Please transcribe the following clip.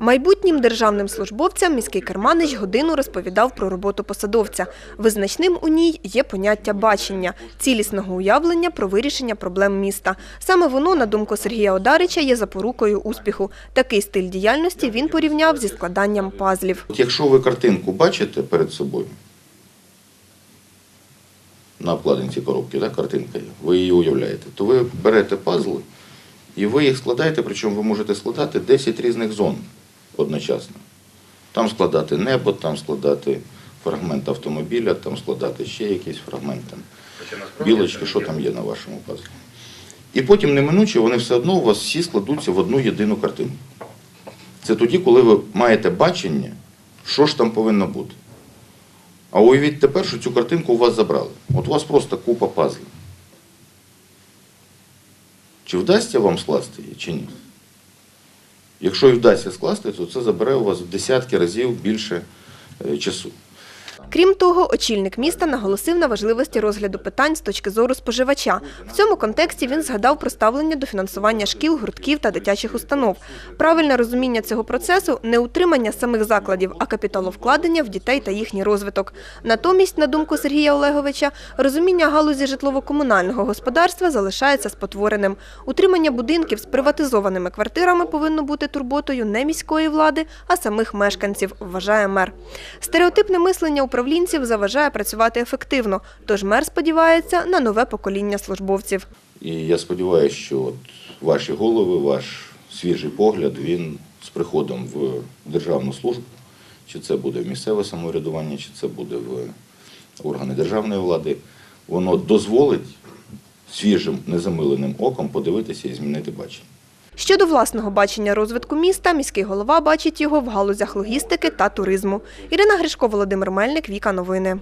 Майбутнім державним службовцям міський керманич годину розповідав про роботу посадовця. Визначним у ній є поняття бачення, цілісного уявлення про вирішення проблем міста. Саме воно, на думку Сергія Одарича, є запорукою успіху. Такий стиль діяльності він порівняв зі складанням пазлів. Якщо ви картинку бачите перед собою, на обкладинці коробки, да, картинка є, ви її уявляєте, то ви берете пазли і ви їх складаєте, причому ви можете складати 10 різних зон одночасно. Там складати небо, там складати фрагмент автомобіля, там складати ще якийсь фрагмент, там, білочки, що там є на вашому пазлі. І потім неминуче вони все одно у вас всі складуться в одну єдину картину. Це тоді, коли ви маєте бачення, що ж там повинно бути. А уявіть тепер, що цю картинку у вас забрали. От у вас просто купа пазлів. Чи вдасться вам скласти її, чи ні? Якщо і вдасться скласти, то це забере у вас в десятки разів більше е, часу. Крім того, очільник міста наголосив на важливості розгляду питань з точки зору споживача. В цьому контексті він згадав про ставлення до фінансування шкіл, гуртків та дитячих установ. Правильне розуміння цього процесу – не утримання самих закладів, а капіталовкладення в дітей та їхній розвиток. Натомість, на думку Сергія Олеговича, розуміння галузі житлово-комунального господарства залишається спотвореним. Утримання будинків з приватизованими квартирами повинно бути турботою не міської влади, а самих мешканців, вважає мер. Стереотипне мислення управлінців заважає працювати ефективно, тож мер сподівається на нове покоління службовців. І я сподіваюся, що от ваші голови, ваш свіжий погляд, він з приходом в державну службу, чи це буде в місцеве самоврядування, чи це буде в органи державної влади, воно дозволить свіжим незамиленим оком подивитися і змінити бачення. Щодо власного бачення розвитку міста, міський голова бачить його в галузях логістики та туризму. Ірина Гришко, Володимир Мельник, Віка Новини.